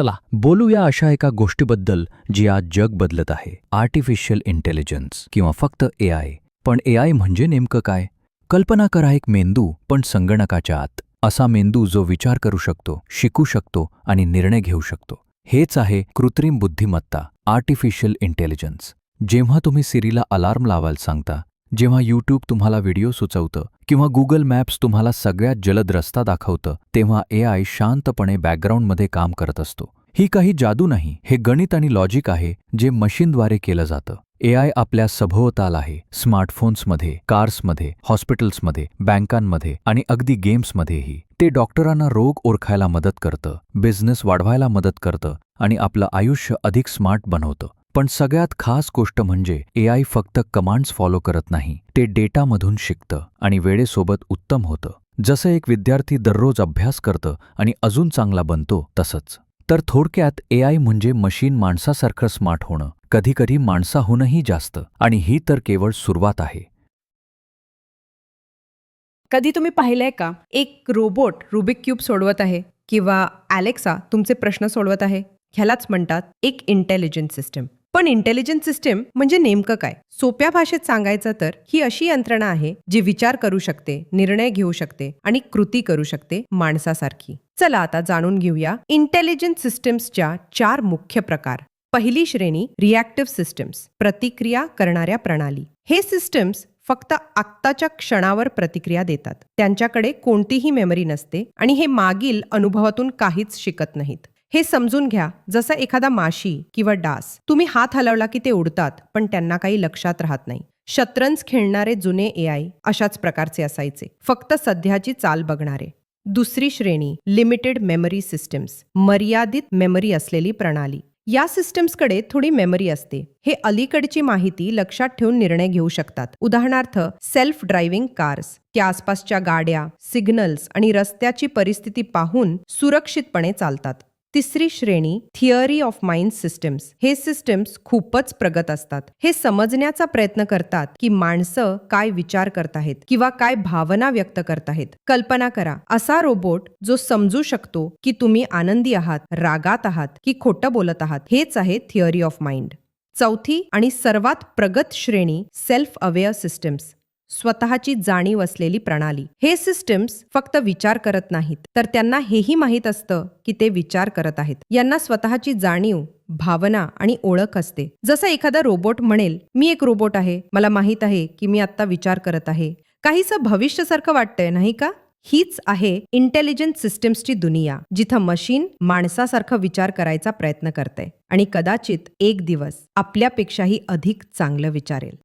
चला बोलूया अशा एका गोष्टीबद्दल जी आज जग बदलत आहे आर्टिफिशियल इंटेलिजन्स किंवा फक्त ए आय पण ए आय म्हणजे नेमकं काय? कल्पना करा एक मेंदू पण संगणकाच्या आत. असा मेंदू जो विचार करू शकतो शिकू शकतो आणि निर्णय घेऊ शकतो. हेच आहे कृत्रिम बुद्धिमत्ता आर्टिफिशियल इंटेलिजन्स जेव्हा तुम्ही सिरीला अलार्म लावायला सांगता जेव्हा यूट्यूब तुम्हाला व्हिडिओ सुचवतं किंवा गुगल मॅप्स तुम्हाला सगळ्यात जलद रस्ता दाखवतं तेव्हा ए आय शांतपणे बॅकग्राऊंडमध्ये काम करत असतो. ही काही जादू नाही हे गणित आणि लॉजिक आहे जे मशीनद्वारे केलं जातं. ए आय आपल्या सभोवताल आहे स्मार्टफोन्समध्ये कार्समध्ये हॉस्पिटल्समध्ये बँकांमध्ये आणि अगदी गेम्समध्येही ते डॉक्टरांना रोग ओळखायला मदत करतं बिझनेस वाढवायला मदत करतं आणि आपलं आयुष्य अधिक स्मार्ट बनवतं. पण सगळ्यात खास गोष्ट म्हणजे ए आय फक्त कमांड्स फॉलो करत नाही ते डेटामधून शिकतं आणि वेळेसोबत उत्तम होतं. जसं एक विद्यार्थी दररोज अभ्यास करतं आणि अजून चांगला बनतो तसंच. तर थोडक्यात ए आय म्हणजे मशीन माणसासारखं स्मार्ट होणं कधीकधी माणसाहूनही जास्त आणि ही तर केवळ सुरुवात आहे. कधी तुम्ही पाहिलंय का एक रोबोट रुबिक क्यूब सोडवत आहे किंवा ॲलेक्सा तुमचे प्रश्न सोडवत आहे? ह्यालाच म्हणतात एक इंटेलिजंट सिस्टम पण इंटेलिजन्स सिस्टीम म्हणजे नेमकं काय? सोप्या भाषेत सांगायचं तर ही अशी यंत्रणा आहे जी विचार करू शकते निर्णय घेऊ शकते आणि कृती करू शकते माणसासारखी. चला आता जाणून घेऊया इंटेलिजन्स सिस्टीम्सच्या चार मुख्य प्रकार. पहिली श्रेणी रिॲक्टिव्ह सिस्टम्स प्रतिक्रिया करणाऱ्या प्रणाली. हे सिस्टम्स फक्त आत्ताच्या क्षणावर प्रतिक्रिया देतात. त्यांच्याकडे कोणतीही मेमरी नसते आणि हे मागील अनुभवातून काहीच शिकत नाहीत. हे समजून घ्या जसा एखादा माशी किंवा डास तुम्ही हात हलवला की ते उडतात पण त्यांना काही लक्षात राहत नाही. शतरंज खेळणारे जुने ए आय अशाच प्रकारचे असायचे. फक्त सध्याची चाल बघणारे. दुसरी श्रेणी लिमिटेड मेमरी सिस्टम्स मर्यादित मेमरी असलेली प्रणाली. या सिस्टम्सकडे थोडी मेमरी असते. हे अलीकडची माहिती लक्षात ठेवून निर्णय घेऊ शकतात. उदाहरणार्थ सेल्फ ड्रायव्हिंग कार्स त्या आसपासच्या गाड्या सिग्नल्स आणि रस्त्याची परिस्थिती पाहून सुरक्षितपणे चालतात. तिसरी श्रेणी थिअरी ऑफ माइंड सिस्टम्स हे सिस्टम्स खूपच प्रगत असतात. हे समजण्याचा प्रयत्न करतात की माणसं काय विचार करत आहेत किंवा काय भावना व्यक्त करत आहेत. कल्पना करा असा रोबोट जो समजू शकतो की तुम्ही आनंदी आहात रागात आहात की खोटं बोलत आहात हेच आहे थिअरी ऑफ माइंड चौथी आणि सर्वात प्रगत श्रेणी सेल्फ अवेअर सिस्टम्स स्वतःची जाणीव असलेली प्रणाली. हे सिस्टम्स फक्त विचार करत नाहीत तर त्यांना हेही माहीत असतं की ते विचार करत आहेत. यांना स्वतःची जाणीव भावना आणि ओळख असते. जसं एखादा रोबोट म्हणेल मी एक रोबोट आहे मला माहीत आहे की मी आत्ता विचार करत आहे. काहीसं भविष्यासारखं वाटतंय नाही का? हीच आहे इंटेलिजंट सिस्टम्सची दुनिया जिथं मशीन माणसासारखं विचार करायचा प्रयत्न करते आणि कदाचित एक दिवस आपल्यापेक्षाही अधिक चांगलं विचारेल.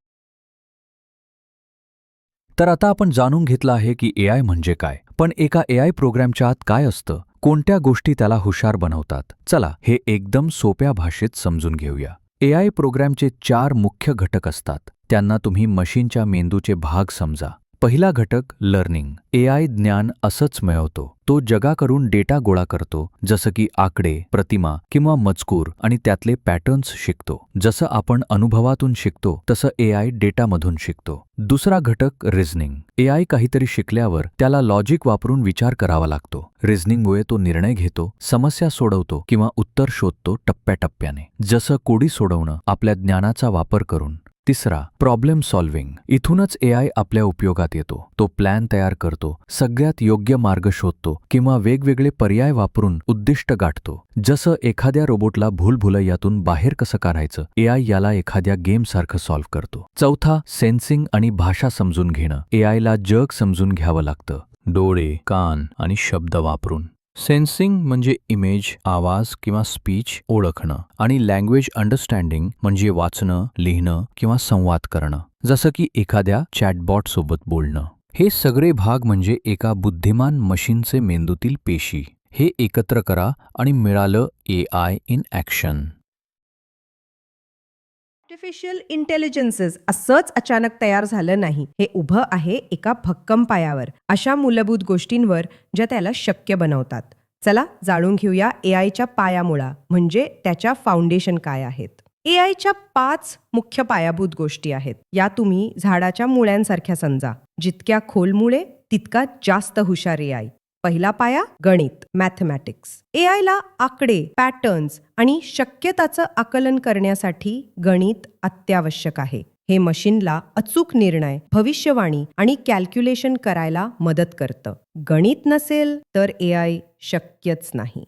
तर आता आपण जाणून घेतलं आहे की ए आय म्हणजे काय. पण एका ए आय प्रोग्रॅमच्या आत काय असतं? कोणत्या गोष्टी त्याला हुशार बनवतात? चला हे एकदम सोप्या भाषेत समजून घेऊया. ए आय प्रोग्रॅमचे चार मुख्य घटक असतात. त्यांना तुम्ही मशीनच्या मेंदूचे भाग समजा. पहिला घटक लर्निंग. ए आय ज्ञान असंच मिळवतो. तो जगाकडून डेटा गोळा करतो जसं की आकडे प्रतिमा किंवा मजकूर आणि त्यातले पॅटर्न्स शिकतो. जसं आपण अनुभवातून शिकतो तसं ए आय डेटामधून शिकतो. दुसरा घटक रिझनिंग. ए आय काहीतरी शिकल्यावर त्याला लॉजिक वापरून विचार करावा लागतो. रिझनिंगमुळे तो निर्णय घेतो समस्या सोडवतो किंवा उत्तर शोधतो टप्प्याटप्प्याने. जसं कोडी सोडवणं आपल्या ज्ञानाचा वापर करून. तिसरा प्रॉब्लेम सॉल्व्हिंग इथूनच ए आय आपल्या उपयोगात येतो. तो प्लॅन तयार करतो सगळ्यात योग्य मार्ग शोधतो किंवा वेगवेगळे पर्याय वापरून उद्दिष्ट गाठतो. जसं एखाद्या रोबोटला भूलभुलैयातून बाहेर कसं काढायचं ए आय याला एखाद्या गेमसारखं सॉल्व्ह करतो. चौथा सेन्सिंग आणि भाषा समजून घेणं. ए आयला जग समजून घ्यावं लागतं. डोळे कान आणि शब्द वापरून. सेन्सिंग म्हणजे इमेज आवाज किंवा स्पीच ओळखणं आणि लँग्वेज अंडरस्टँडिंग म्हणजे वाचणं लिहिणं किंवा संवाद करणं. जसं की एखाद्या चॅटबॉट सोबत बोलणं. हे सगळे भाग म्हणजे एका बुद्धिमान मशीनचे मेंदूतील पेशी. हे एकत्र करा आणि मिळालं A I in action. Artificial intelligences असंच अचानक तयार झालं नाही. हे उभं आहे एका भक्कम पायावर. अशा मूलभूत गोष्टींवर ज्या त्याला शक्य बनवतात. चला जाणून घेऊया ए आयच्या पायामुळा म्हणजे त्याच्या फाउंडेशन काय आहेत. ए आयच्या पाच मुख्य पायाभूत गोष्टी आहेत. या तुम्ही झाडाच्या मुळ्यांसारख्या समजा. जितक्या खोल मुळे तितका जास्त हुशार ए आय पहिला पाया गणित मॅथमॅटिक्स ए आयला आकडे पॅटर्न्स आणि शक्यताचं आकलन करण्यासाठी गणित अत्यावश्यक आहे. हे मशीनला अचूक निर्णय भविष्यवाणी आणि कॅल्क्युलेशन करायला मदत करतं. गणित नसेल तर ए आय शक्यच नाही.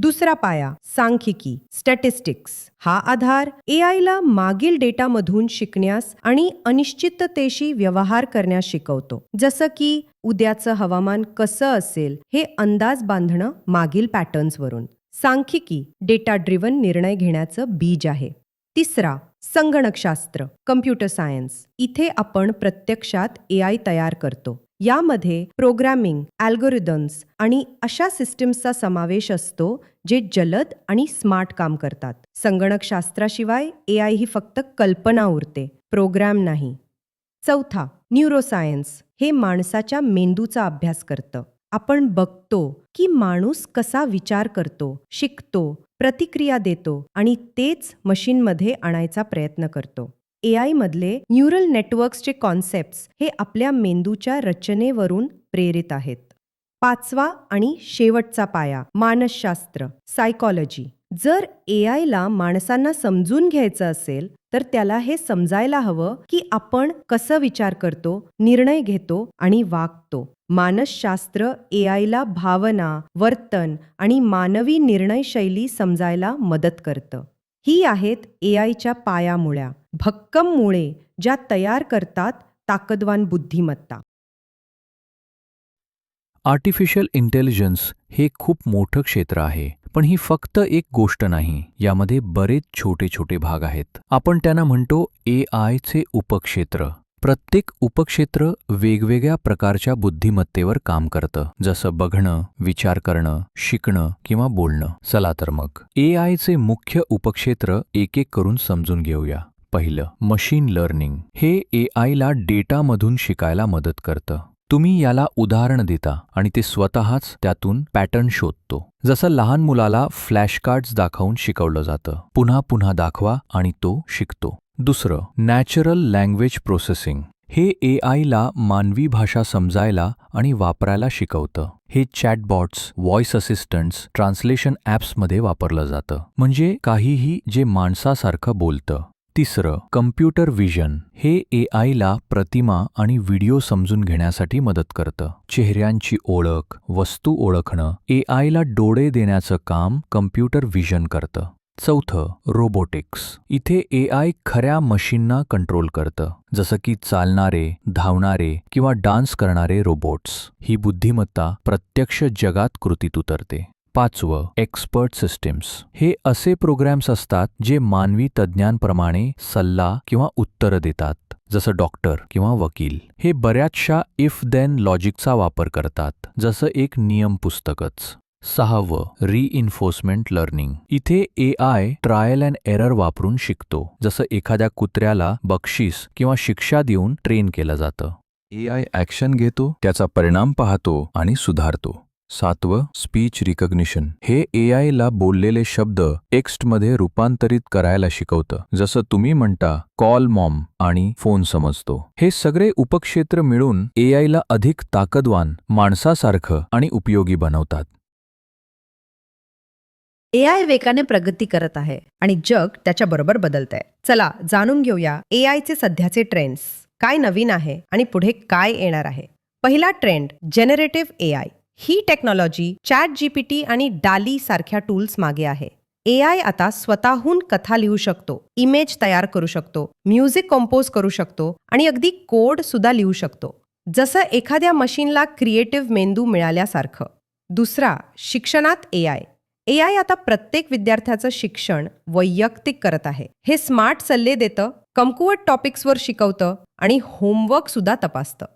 दुसरा पाया सांख्यिकी स्टॅटिस्टिक्स हा आधार ए आयला मागील डेटामधून शिकण्यास आणि अनिश्चिततेशी व्यवहार करण्यास शिकवतो. जसं की उद्याचं हवामान कसं असेल हे अंदाज बांधणं मागील पॅटर्न्सवरून. सांख्यिकी डेटा ड्रिव्हन निर्णय घेण्याचं बीज आहे. तिसरा संगणकशास्त्र कम्प्युटर सायन्स. इथे आपण प्रत्यक्षात ए आय तयार करतो. यामध्ये प्रोग्रॅमिंग अल्गोरिदम्स आणि अशा सिस्टीम्सचा समावेश असतो जे जलद आणि स्मार्ट काम करतात. संगणकशास्त्राशिवाय ए आय ही फक्त कल्पना उरते प्रोग्रॅम नाही. चौथा न्यूरोसायन्स हे माणसाच्या मेंदूचा अभ्यास करतं. आपण बघतो की माणूस कसा विचार करतो शिकतो प्रतिक्रिया देतो आणि तेच मशीनमध्ये आणायचा प्रयत्न करतो. ए आयमधले न्यूरल नेटवर्क्सचे कॉन्सेप्ट्स हे आपल्या मेंदूच्या रचनेवरून प्रेरित आहेत. पाचवा आणि शेवटचा पाया मानसशास्त्र सायकॉलॉजी जर ए आयला माणसांना समजून घ्यायचं असेल तर त्याला हे समजायला हवं की आपण कसं विचार करतो निर्णय घेतो आणि वागतो. मानसशास्त्र ए आयला भावना वर्तन आणि मानवी निर्णय शैली समजायला मदत करतं. ही आहेत ए आयच्या पायामुळ्या. भक्कम मुळे ज्या तयार करतात ताकदवान बुद्धिमत्ता. आर्टिफिशियल इंटेलिजन्स हे खूप मोठं क्षेत्र आहे पण ही फक्त एक गोष्ट नाही यामध्ये बरेच छोटे छोटे भाग आहेत. आपण त्यांना म्हणतो ए आयचे उपक्षेत्र. प्रत्येक उपक्षेत्र वेगवेगळ्या प्रकारच्या बुद्धिमत्तेवर काम करतं जसं बघणं विचार करणं शिकणं किंवा बोलणं. चला तर मग. ए आयचे मुख्य उपक्षेत्र एक एक करून समजून घेऊया. पहिलं मशीन लर्निंग हे ए आयला डेटामधून शिकायला मदत करतं. तुम्ही याला उदाहरण देता आणि ते स्वतःच त्यातून पॅटर्न शोधतो. जसं लहान मुलाला फ्लॅशकार्ड्स दाखवून शिकवलं जातं. पुन्हा पुन्हा दाखवा आणि तो शिकतो. दुसरं नॅचरल लँग्वेज प्रोसेसिंग हे ए आयला मानवी भाषा समजायला आणि वापरायला शिकवतं. हे चॅटबॉट्स व्हॉइस असिस्टंट्स ट्रान्सलेशन ॲप्समध्ये वापरलं जातं. म्हणजे काहीही जे माणसासारखं बोलतं. तिसरं कम्प्युटर व्हिजन हे ए आयला प्रतिमा आणि व्हिडिओ समजून घेण्यासाठी मदत करतं. चेहऱ्यांची ओळख वस्तू ओळखणं ए आयला डोळे देण्याचं काम कम्प्युटर व्हिजन करतं. चौथं रोबोटिक्स. इथे ए आय खऱ्या मशीनना कंट्रोल करतं. जसं की चालणारे धावणारे किंवा डान्स करणारे रोबोट्स. ही बुद्धिमत्ता प्रत्यक्ष जगात कृतीत उतरते. पाचवं एक्सपर्ट सिस्टीम्स हे असे प्रोग्रॅम्स असतात जे मानवी तज्ज्ञांप्रमाणे सल्ला किंवा उत्तरं देतात जसं डॉक्टर किंवा वकील. हे बऱ्याचशा इफ देन लॉजिकचा वापर करतात जसं एक नियम पुस्तकच. सहावं रीइन्फोर्समेंट लर्निंग इथे A I trial and error वापरून शिकतो जसं एखाद्या कुत्र्याला बक्षीस किंवा शिक्षा देऊन ट्रेन केलं जातं. ए आय ॲक्शन घेतो त्याचा परिणाम पाहतो आणि सुधारतो. सातवं स्पीच रिकग्निशन हे ए आयला बोललेले शब्द टेक्स्टमध्ये रूपांतरित करायला शिकवतं. जसं तुम्ही म्हणता कॉल मॉम आणि फोन समजतो. हे सगळे उपक्षेत्र मिळून ए आयला अधिक ताकदवान माणसासारखं आणि उपयोगी बनवतात. ए आय वेगाने प्रगती करत आहे आणि जग त्याच्याबरोबर बदलत आहे चला जाणून घेऊया ए आयचे सध्याचे ट्रेंड्स काय नवीन आहे आणि पुढे काय येणार आहे? पहिला ट्रेंड जेनरेटिव्ह ए आय ही टेक्नॉलॉजी चॅट जीपीटी आणि डाली सारख्या टूल्स मागे आहे. ए आय आता स्वतःहून कथा लिहू शकतो इमेज तयार करू शकतो म्युझिक कंपोज करू शकतो आणि अगदी कोड सुद्धा लिहू शकतो. जसं एखाद्या मशीनला क्रिएटिव्ह मेंदू मिळाल्यासारखं. दुसरा शिक्षणात ए आय. ए आय आता प्रत्येक विद्यार्थ्याचं शिक्षण वैयक्तिक करत आहे. हे स्मार्ट सल्ले देतं कमकुवत टॉपिक्सवर शिकवतं आणि होमवर्क सुद्धा तपासतं.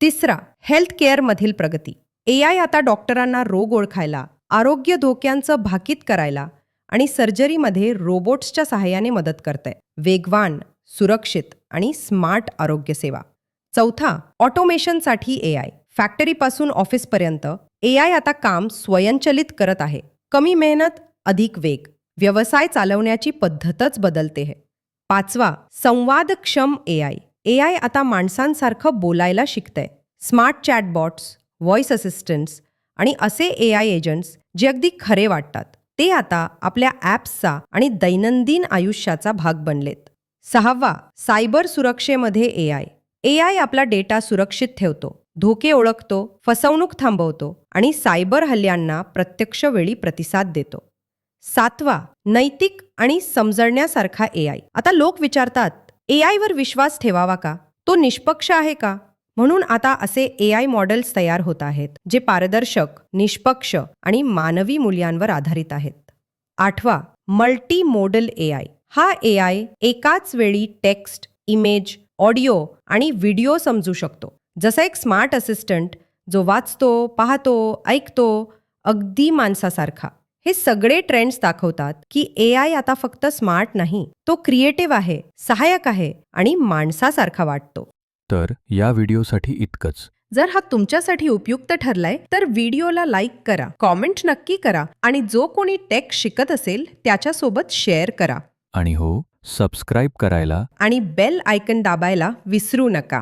तिसरा हेल्थ केअरमधील प्रगती. ए आय आता डॉक्टरांना रोग ओळखायला आरोग्य धोक्यांचं भाकीत करायला आणि सर्जरीमध्ये रोबोट्सच्या सहाय्याने मदत करतंय. वेगवान सुरक्षित आणि स्मार्ट आरोग्यसेवा चौथा ऑटोमेशनसाठी ए आय. फॅक्टरीपासून ऑफिसपर्यंत ए आय आता काम स्वयंचलित करत आहे. कमी मेहनत अधिक वेग. व्यवसाय चालवण्याची पद्धतच बदलते आहे पाचवा संवादक्षम ए आय. ए आय आता माणसांसारखं बोलायला शिकतंय. स्मार्ट चॅटबॉट्स व्हॉइस असिस्टंट्स आणि असे ए आय एजंट्स जे अगदी खरे वाटतात. ते आता आपल्या ॲप्सचा आणि दैनंदिन आयुष्याचा भाग बनलेत. सहावा सायबर सुरक्षेमध्ये ए आय ए आय आपला डेटा सुरक्षित ठेवतो धोके ओळखतो फसवणूक थांबवतो आणि सायबर हल्ल्यांना प्रत्यक्ष वेळी प्रतिसाद देतो. सातवा नैतिक आणि समजण्यासारखा ए आय आता लोक विचारतात ए आयवर विश्वास ठेवावा का? तो निष्पक्ष आहे का? म्हणून आता असे ए आय मॉडेल्स तयार होत आहेत जे पारदर्शक निष्पक्ष आणि मानवी मूल्यांवर आधारित आहेत. आठवा मल्टी मोडल ए आय हा ए आय एकाच वेळी टेक्स्ट इमेज ऑडिओ आणि व्हिडिओ समजू शकतो. जसा एक स्मार्ट असिस्टंट जो वाचतो पाहतो ऐकतो अगदी माणसासारखा. हे सगळे ट्रेंड्स दाखवतात की ए आय आता फक्त स्मार्ट नाही तो क्रिएटिव्ह आहे सहाय्यक आहे आणि माणसासारखा वाटतो. तर या व्हिडिओसाठी इतकंच. जर हा तुमच्यासाठी उपयुक्त ठरलाय तर व्हिडिओला लाईक करा कॉमेंट नक्की करा आणि जो कोणी टेक शिकत असेल त्याच्यासोबत शेअर करा. आणि हो सबस्क्राईब करायला आणि बेल आयकन दाबायला विसरू नका.